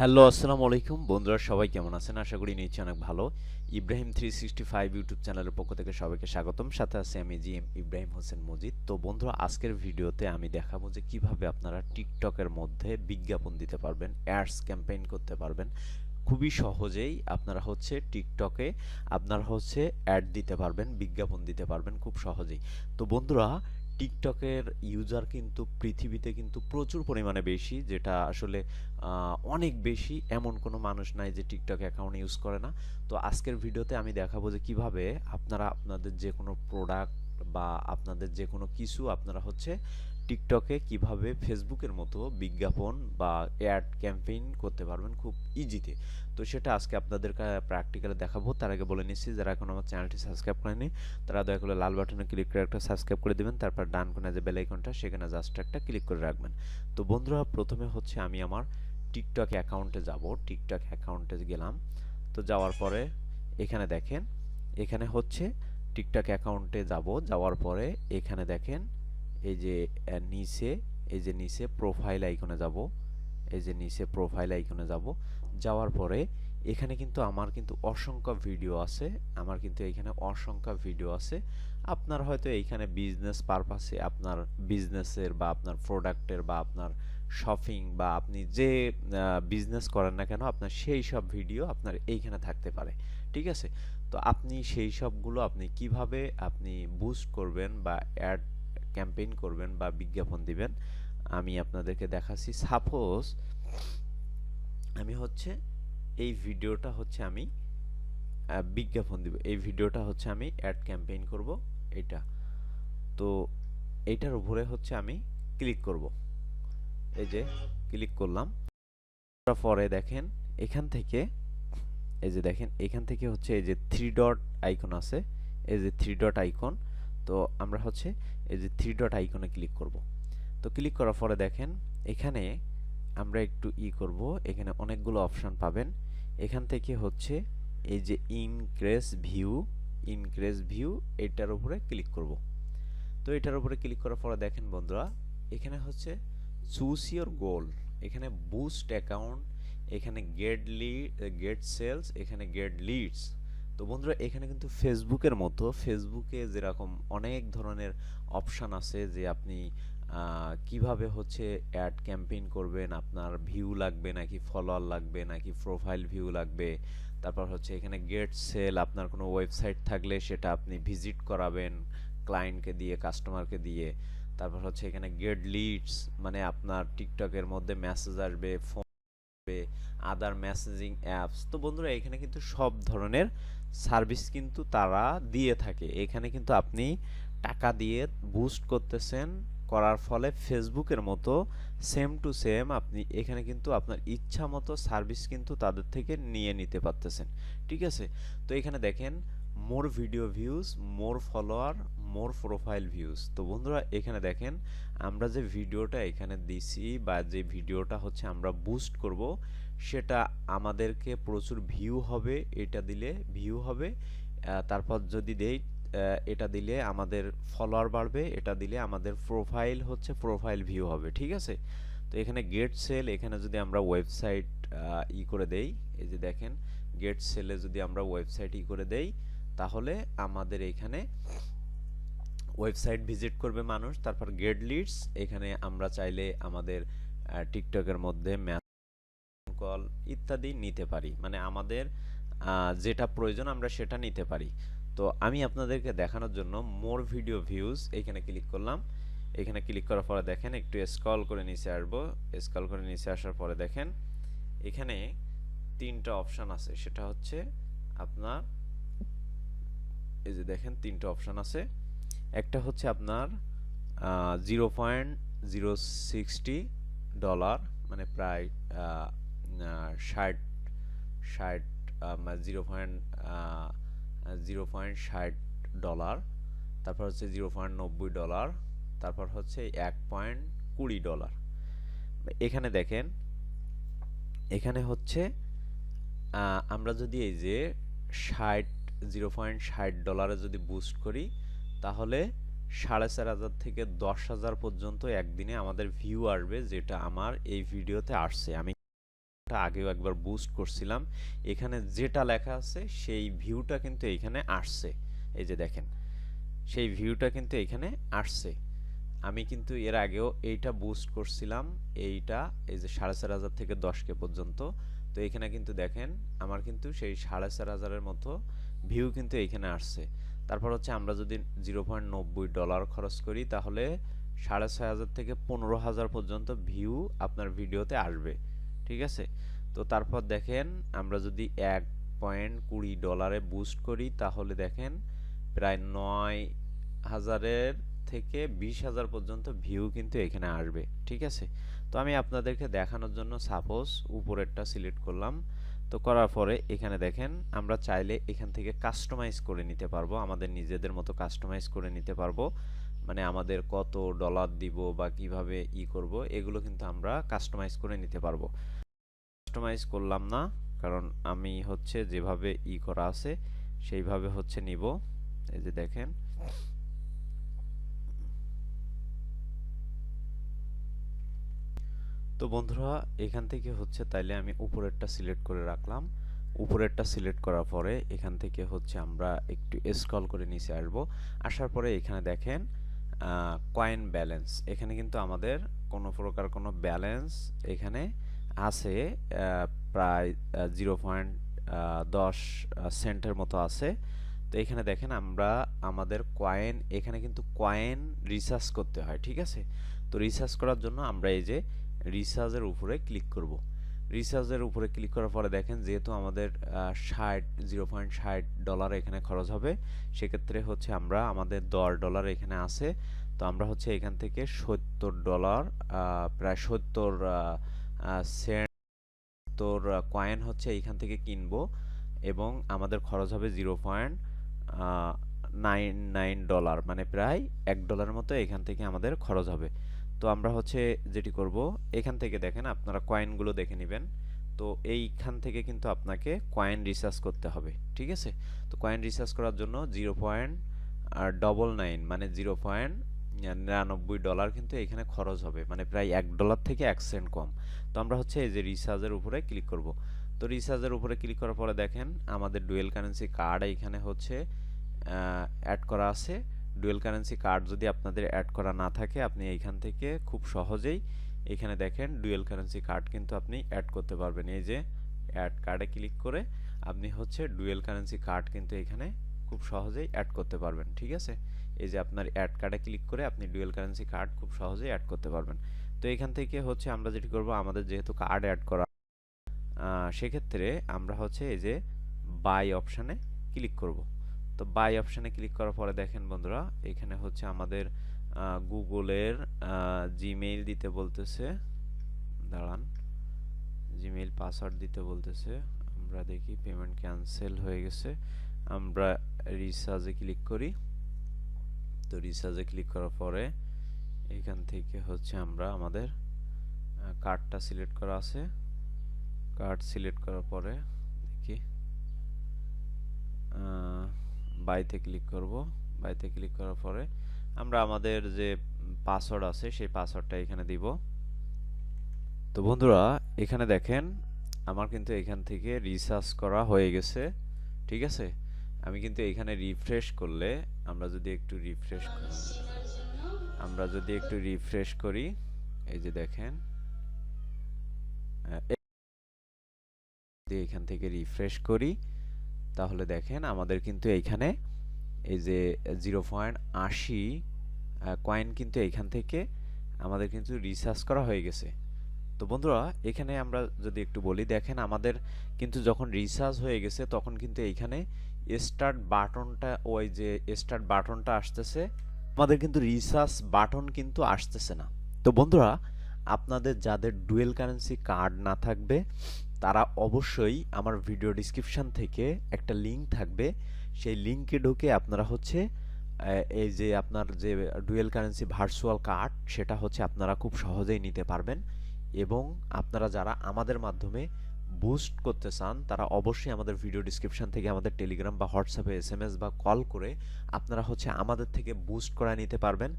Hello, আসসালামু আলাইকুম। বন্ধুরা, সবাই কেমন আছেন? আশা করি নিশ্চয়ই অনেক ভালো। Ibrahim three sixty five YouTube চ্যানেলের পক্ষ থেকে সবাইকে স্বাগতম। সাথে আছে আমি জি এম ইব্রাহিম হোসেন মজিদ। তো বন্ধুরা, আজকের ভিডিওতে আমি দেখাবো যে কীভাবে আপনারা টিকটকের মধ্যে বিজ্ঞাপন দিতে পারবেন, অ্যাডস ক্যাম্পেইন করতে পারবেন। খুবই সহজেই আপনারা হচ্ছে টিকটকে আপনারা হচ্ছে অ্যাড দিতে পারবেন, বিজ্ঞাপন দিতে পারবেন খুব সহজেই। তো বন্ধুরা টিকটকের ইউজার কিন্তু পৃথিবীতে কিন্তু প্রচুর পরিমাণে বেশি, যেটা আসলে অনেক বেশি এমন কোনো মানুষ নাই যে টিকটক অ্যাকাউন্ট ইউজ করে না। তো আজকের ভিডিওতে আমি দেখাবো যে কীভাবে আপনারা আপনাদের যে কোনো প্রোডাক্ট বা আপনাদের যে কোনো কিছু আপনারা হচ্ছে টিকটকে কীভাবে ফেসবুকের মতো বিজ্ঞাপন বা অ্যাড ক্যাম্পেইন করতে পারবেন খুব ইজিতে তো সেটা আজকে আপনাদের প্র্যাকটিক্যালে দেখাবো। তার আগে বলে নিচ্ছি, যারা এখন আমার চ্যানেলটি সাবস্ক্রাইব করেনি তারা দয়া করে লাল বাটনে ক্লিক করে একটা সাবস্ক্রাইব করে দেবেন, তারপর ডান কোণে যে বেল আইকনটা সেখানে জাস্ট একটা ক্লিক করে রাখবেন। তো বন্ধুরা, প্রথমে হচ্ছে আমি আমার টিকটক অ্যাকাউন্টে যাব। টিকটক অ্যাকাউন্টে গেলাম। তো যাওয়ার পরে এখানে দেখেন, এখানে হচ্ছে টিকটক অ্যাকাউন্টে যাব। যাওয়ার পরে এখানে দেখেন এই যে নিচে, এই যে নিচে প্রোফাইল আইকনে যাব, এই যে নিচে প্রোফাইল আইকনে যাব। যাওয়ার পরে এখানে কিন্তু আমার কিন্তু অসংখ্য ভিডিও আছে, আমার কিন্তু এখানে অসংখ্য ভিডিও আছে। আপনার হয়তো এইখানে বিজনেস পারপাসে আপনার বিজনেসের বা আপনার প্রোডাক্টের বা আপনার শপিং বা আপনি যে বিজনেস করেন না কেন, আপনার সেই সব ভিডিও আপনার এইখানে থাকতে পারে, ঠিক আছে? তো আপনি সেই সবগুলো আপনি কীভাবে আপনি বুস্ট করবেন বা অ্যাড ক্যাম্পেইন করবেন বা বিজ্ঞাপন দিবেন, আমি আপনাদেরকে দেখাচ্ছি সাপোজ আমি হচ্ছে এই ভিডিওটা হচ্ছে আমি বিজ্ঞাপন দিব, এই ভিডিওটা হচ্ছে আমি অ্যাড ক্যাম্পেইন করব এটা। তো এইটার উপরে হচ্ছে আমি ক্লিক করব। এই যে ক্লিক করলাম পরে দেখেন এখান থেকে, এই যে দেখেন এখান থেকে হচ্ছে এই যে থ্রি ডট আইকন আছে, এই যে থ্রি ডট আইকন তো আমরা হচ্ছে এই যে থ্রি ডট আইকনে ক্লিক করব। তো ক্লিক করার পরে দেখেন, এখানে আমরা একটু ই করব, এখানে অনেকগুলো অপশন পাবেন। এখান থেকে হচ্ছে এই যে ইনক্রেস ভিউ ইনক্রেস ভিউ এটার উপরে ক্লিক করব। তো এটার উপরে ক্লিক করার পরে দেখেন বন্ধুরা, এখানে হচ্ছে চুজ ইওর গোল এখানে বুস্ট অ্যাকাউন্ট এখানে গেট লিড গেট সেলস এখানে গেট লিডস তো বন্ধুরা, এখানে কিন্তু ফেসবুকের মতো ফেসবুকে যেরকম অনেক ধরনের অপশান আছে যে আপনি কীভাবে হচ্ছে অ্যাড ক্যাম্পেইন করবেন, আপনার ভিউ লাগবে নাকি ফলোয়ার লাগবে, নাকি প্রোফাইল ভিউ লাগবে। তারপর হচ্ছে এখানে গেট সেল আপনার কোনো ওয়েবসাইট থাকলে সেটা আপনি ভিজিট করাবেন ক্লায়েন্টকে দিয়ে কাস্টমারকে দিয়ে। তারপর হচ্ছে এখানে গেট লিডস মানে আপনার টিকটকের মধ্যে মেসেজ আসবে ফোন আদার মেসেজিং অ্যাপস তো বন্ধুরা, এখানে কিন্তু সব ধরনের সার্ভিস কিন্তু তারা দিয়ে থাকে। এখানে কিন্তু আপনি টাকা দিয়ে বুস্ট করতেছেন, করার ফলে ফেসবুকের মতো সেম টু সেম আপনি, এখানে কিন্তু আপনার ইচ্ছা মতো সার্ভিস কিন্তু তাদের থেকে নিয়ে নিতে পারতেছেন। ঠিক আছে? তো এখানে দেখেন more video views more follower more profile views তো বন্ধুরা, এখানে দেখেন, আমরা যে ভিডিওটা এখানে দিছি বা যে ভিডিওটা হচ্ছে আমরা বুস্ট করব, সেটা আমাদেরকে প্রচুর ভিউ হবে, এটা দিলে ভিউ হবে। তারপর যদি দেই এটা দিলে আমাদের ফলোয়ার বাড়বে, এটা দিলে আমাদের প্রোফাইল হচ্ছে প্রোফাইল ভিউ হবে, ঠিক আছে? তো এখানে গেট সেল এখানে যদি আমরা ওয়েবসাইট ই করে দেই, এই যে দেখেন গেট সেলে যদি আমরা ওয়েবসাইট ই করে দেই তাহলে আমাদের এখানে ওয়েবসাইট ভিজিট করবে মানুষ, তারপর গেট লিডস, এখানে আমরা চাইলে আমাদের টিকটকের মধ্যে কল ইত্যাদি নিতে পারি। মানে আমাদের যেটা প্রয়োজন আমরা সেটা নিতে পারি। তো আমি আপনাদেরকে দেখানোর জন্য মোর ভিডিও ভিউজ এখানে ক্লিক করলাম। এখানে ক্লিক করার পরে দেখেন, একটু স্ক্রল করে নিচে আসব। স্ক্রল করে নিচে আসার পরে দেখেন, এখানে তিনটা অপশন আছে। সেটা হচ্ছে আপনার এই যে দেখেন, তিনটা অপশন আছে। একটা হচ্ছে আপনার zero point zero sixty dollar মানে প্রায় ষাট ষাট জিরো পয়েন্ট জিরো পয়েন্ট ষাট ডলার তারপর হচ্ছে জিরো পয়েন্ট নব্বই ডলার তারপর হচ্ছে এক পয়েন্ট কুড়ি ডলার এখানে দেখেন, এখানে হচ্ছে আমরা যদি এই যে ষাট জিরো পয়েন্ট ষাট ডলারে যদি বুস্ট করি, তাহলে সাড়ে চার হাজার থেকে দশ হাজার পর্যন্ত একদিনে আমাদের ভিউ আসবে, যেটা আমার এই ভিডিওতে আসছে। আমি আগেও একবার বুস্ট করছিলাম। এখানে যেটা লেখা আছে, সেই ভিউটা কিন্তু এইখানে আসছে। এই যে দেখেন, সেই ভিউটা কিন্তু এখানে আসছে। আমি কিন্তু এর আগেও এইটা বুস্ট করছিলাম, এইটা এই যে সাড়ে চার হাজার থেকে দশ কে পর্যন্ত। তো এখানে কিন্তু দেখেন, আমার কিন্তু সেই সাড়ে চার হাজারের মতো ভিউ কিন্তু এইখানে আসছে। তারপর হচ্ছে আমরা যদি জিরো পয়েন্ট নব্বই ডলার খরচ করি, তাহলে সাড়ে ছয় হাজার থেকে পনেরো হাজার পর্যন্ত ভিউ আপনার ভিডিওতে আসবে। ঠিক আছে? তো তারপর দেখেন, আমরা যদি এক পয়েন্ট কুড়ি ডলারে বুস্ট করি, তাহলে দেখেন প্রায় নয় হাজারের থেকে বিশ হাজার পর্যন্ত ভিউ কিন্তু এখানে আসবে। ঠিক আছে? তো আমি আপনাদেরকে দেখানোর জন্য সাপোজ উপরেরটা সিলেক্ট করলাম। তো করার পরে এখানে দেখেন আমরা চাইলে এখান থেকে কাস্টমাইজ করে নিতে পারব। আমাদের নিজেদের মতো কাস্টমাইজ করে নিতে পারব। মানে আমাদের কত ডলার দিব বা কীভাবে ই করব, এগুলো কিন্তু আমরা কাস্টমাইজ করে নিতে পারব। কাস্টমাইজ করলাম না, কারণ আমি হচ্ছে যেভাবে ই করা আছে সেইভাবে হচ্ছে নিব। এই যে দেখেন তো বন্ধুরা, এখান থেকে হচ্ছে তাইলে আমি উপরেরটা সিলেক্ট করে রাখলাম। উপরেরটা সিলেক্ট করার পরে এখান থেকে হচ্ছে আমরা একটু স্ক্রল করে নিচে আসব। আসার পরে এখানে দেখেন কয়েন ব্যালেন্স এখানে কিন্তু আমাদের কোনো প্রকার কোনো ব্যালেন্স এখানে আছে প্রায় জিরো পয়েন্ট দশ সেন্টের মতো আছে। তো এখানে দেখেন আমরা আমাদের কয়েন এখানে কিন্তু কয়েন রিসার্চ করতে হয়, ঠিক আছে? তো রিসার্চ করার জন্য আমরা এই যে রিসার্চের উপরে ক্লিক করব। রিসার্চের উপরে ক্লিক করার পরে দেখেন যেহেতু আমাদের ষাট জিরো পয়েন্ট ষাট ডলার এখানে খরচ হবে, সেক্ষেত্রে হচ্ছে আমরা আমাদের দশ ডলার এখানে আছে। তো আমরা হচ্ছে এখান থেকে সত্তর ডলার প্রায় সত্তর সেন্ট কয়েন হচ্ছে এইখান থেকে কিনবো এবং আমাদের খরচ হবে zero point nine nine dollar মানে প্রায় এক ডলার মতো এখান থেকে আমাদের খরচ হবে। তো আমরা হচ্ছে যেটি করব, এখান থেকে দেখেন আপনারা কয়েনগুলো দেখে নেবেন। তো এইখান থেকে কিন্তু আপনাকে কয়েন রিসার্চ করতে হবে, ঠিক আছে? তো কয়েন রিসার্চ করার জন্য জিরো পয়েন্ট আর ডবল নাইন মানে জিরো পয়েন্ট নিরানব্বই ডলার কিন্তু এখানে খরচ হবে মানে প্রায় এক ডলার থেকে এক সেন্ট কম। তো আমরা হচ্ছে এই যে রিসার্চের উপরে ক্লিক করব। তো রিসার্চের উপরে ক্লিক করার পরে দেখেন আমাদের ডুয়েল কারেন্সি কার্ড এখানে হচ্ছে অ্যাড করা আছে। ডুয়েল কারেন্সি কার্ড যদি আপনাদের অ্যাড করা না থাকে, আপনি এইখান থেকে খুব সহজেই এখানে দেখেন ডুয়েল কারেন্সি কার্ড কিন্তু আপনি অ্যাড করতে পারবেন। এই যে অ্যাড কার্ডে ক্লিক করে আপনি হচ্ছে ডুয়েল কারেন্সি কার্ড কিন্তু এখানে খুব সহজেই অ্যাড করতে পারবেন, ঠিক আছে? এই যে আপনার অ্যাড কার্ডে ক্লিক করে আপনি ডুয়েল কারেন্সি কার্ড খুব সহজেই অ্যাড করতে পারবেন। তো এখান থেকে হচ্ছে আমরা যেটি করব, আমাদের যেহেতু কার্ড অ্যাড করা সেক্ষেত্রে আমরা হচ্ছে এই যে বাই অপশানে ক্লিক করব। তো বাই অপশানে ক্লিক করার পরে দেখেন বন্ধুরা, এখানে হচ্ছে আমাদের গুগলের জিমেইল দিতে বলতেছে। দাঁড়ান জিমেইল পাসওয়ার্ড দিতে বলতেছে। আমরা দেখি পেমেন্ট ক্যান্সেল হয়ে গেছে। আমরা রিসার্চে ক্লিক করি। তো রিসার্চে ক্লিক করার পরে এখান থেকে হচ্ছে আমরা আমাদের কার্ডটা সিলেক্ট করা আছে। কার্ড সিলেক্ট করার পরে দেখি বাইতে ক্লিক করব। বাইতে ক্লিক করার পরে আমরা আমাদের যে পাসওয়ার্ড আছে সেই পাসওয়ার্ডটা এখানে দিব। তো বন্ধুরা, এখানে দেখেন আমার কিন্তু এখান থেকে রিসার্চ করা হয়ে গেছে, ঠিক আছে? আমি কিন্তু এখানে রিফ্রেশ করলে আমরা যদি একটু রিফ্রেশ আমরা যদি একটু রিফ্রেশ করি, এই যে দেখেন এখান থেকে রিফ্রেশ করি। তাহলে দেখেন আমাদের কিন্তু এইখানে এই যে জিরো পয়েন্ট আশি কয়েন কিন্তু এইখান থেকে আমাদের কিন্তু রিসার্চ করা হয়ে গেছে। তো বন্ধুরা, এখানে আমরা যদি একটু বলি, দেখেন আমাদের কিন্তু যখন রিসার্চ হয়ে গেছে, তখন কিন্তু এইখানে স্টার্ট বাটনটা ওই যে স্টার্ট বাটনটা আসতেছে। আমাদের কিন্তু রিসার্চ বাটন কিন্তু আসতেছে না। তো বন্ধুরা, আপনাদের যাদের ডুয়েল কারেন্সি কার্ড না থাকবে তারা অবশ্যই আমার ভিডিও ডিসক্রিপশান থেকে একটা লিঙ্ক থাকবে। সেই লিঙ্কে ঢুকে আপনারা হচ্ছে এই যে আপনার যে ডুয়েল কারেন্সি ভার্চুয়াল কার্ড সেটা হচ্ছে আপনারা খুব সহজেই নিতে পারবেন। এবং আপনারা যারা আমাদের মাধ্যমে বুস্ট করতে চান, তারা অবশ্যই আমাদের ভিডিও ডিসক্রিপশন থেকে আমাদের টেলিগ্রাম বা হোয়াটসঅ্যাপে এস এম এস বা কল করে আপনারা হচ্ছে আমাদের থেকে বুস্ট করা নিতে পারবেন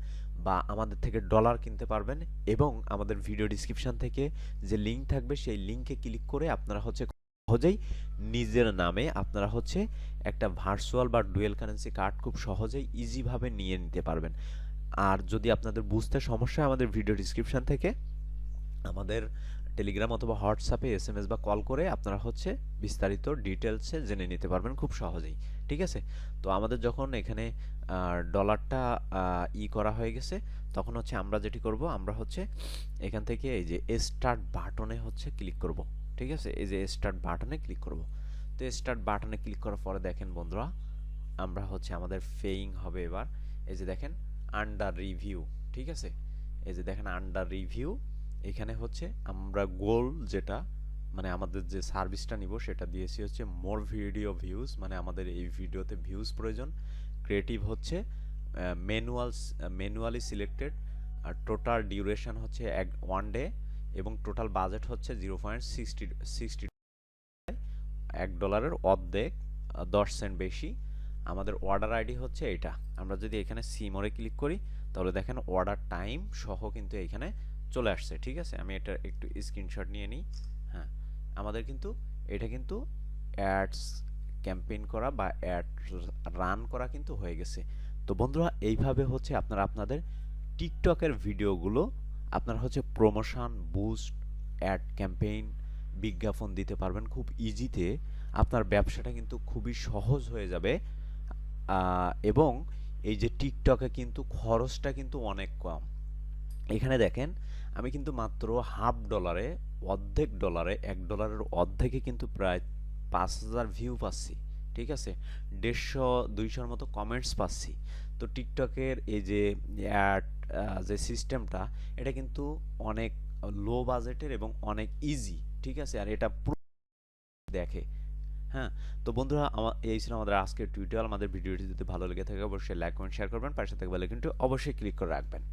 বা আমাদের থেকে ডলার কিনতে পারবেন এবং আমাদের ভিডিও ডিসক্রিপশন থেকে যে লিঙ্ক থাকবে, সেই লিঙ্কে ক্লিক করে আপনারা হচ্ছে সহজেই নিজের নামে আপনারা হচ্ছে একটা ভার্চুয়াল বা ডুয়েল কারেন্সি কার্ড খুব সহজেই ইজিভাবে নিয়ে নিতে পারবেন। আর যদি আপনাদের বুঝতে সমস্যা আমাদের ভিডিও ডিসক্রিপশন থেকে, আমাদের টেলিগ্রাম অথবা হোয়াটসঅ্যাপে এস এম এস বা কল করে আপনারা হচ্ছে বিস্তারিত ডিটেলসে জেনে নিতে পারবেন খুব সহজেই, ঠিক আছে? তো আমাদের যখন এখানে ডলারটা ই করা হয়ে গেছে, তখন হচ্ছে আমরা যেটি করব, আমরা হচ্ছে এখান থেকে এই যে স্টার্ট বাটনে হচ্ছে ক্লিক করব, ঠিক আছে? এই যে স্টার্ট বাটনে ক্লিক করব। তো স্টার্ট বাটনে ক্লিক করার পরে দেখেন বন্ধুরা, আমরা হচ্ছে আমাদের ফেইং হবে এবার। এই যে দেখেন আন্ডার রিভিউ ঠিক আছে? এই যে দেখেন আন্ডার রিভিউ এখানে হচ্ছে আমরা গোল যেটা মানে আমাদের যে সার্ভিসটা নিব সেটা দিয়েছি হচ্ছে মোর ভিডিও ভিউজ মানে আমাদের এই ভিডিওতে ভিউজ প্রয়োজন। ক্রিয়েটিভ হচ্ছে ম্যানুয়াল ম্যানুয়ালি সিলেক্টেড আর টোটাল ডিউরেশন হচ্ছে এক ওয়ান ডে এবং টোটাল বাজেট হচ্ছে জিরো পয়েন্ট সিক্সটি সিক্সটি এক ডলারের অর্ধেক দশ সেন্ট বেশি। আমাদের অর্ডার আইডি হচ্ছে এটা আমরা যদি এখানে সিমোরে ক্লিক করি, তাহলে দেখেন অর্ডার টাইম সহ কিন্তু এখানে চলে আসছে, ঠিক আছে? আমি এটা একটু স্ক্রিনশট নিয়ে নিই। হ্যাঁ আমাদের কিন্তু, এটা কিন্তু অ্যাডস ক্যাম্পেইন করা বা অ্যাড রান করা কিন্তু হয়ে গেছে। তো বন্ধুরা, এইভাবে হচ্ছে আপনারা আপনাদের টিকটকের ভিডিওগুলো, আপনারা হচ্ছে প্রমোশন বুস্ট অ্যাড ক্যাম্পেইন বিজ্ঞাপন দিতে পারবেন খুব ইজিতে আপনার ব্যবসাটা কিন্তু খুবই সহজ হয়ে যাবে। এবং এই যে টিকটকে কিন্তু খরচটা কিন্তু অনেক কম। এখানে দেখেন আমি কিন্তু মাত্র হাফ ডলারে, অর্ধেক ডলারে, এক ডলারের অর্ধেকে কিন্তু প্রায় পাঁচ হাজার ভিউ পাচ্ছি, ঠিক আছে? দেড়শো, দুইশোর মতো কমেন্টস পাচ্ছি। তো টিকটকের এই যে অ্যাড যে সিস্টেমটা এটা কিন্তু অনেক লো বাজেটের এবং অনেক ইজি ঠিক আছে? আর এটা দেখে হ্যাঁ? তো বন্ধুরা আমার এই ছিল আমাদের আজকের টিউটোরিয়াল আমাদের ভিডিওটি যদি ভালো লেগে থাকে, অবশ্যই লাইক কমেন্ট শেয়ার করবেন। পাশে থাকবে কিন্তু অবশ্যই ক্লিক করে রাখবেন।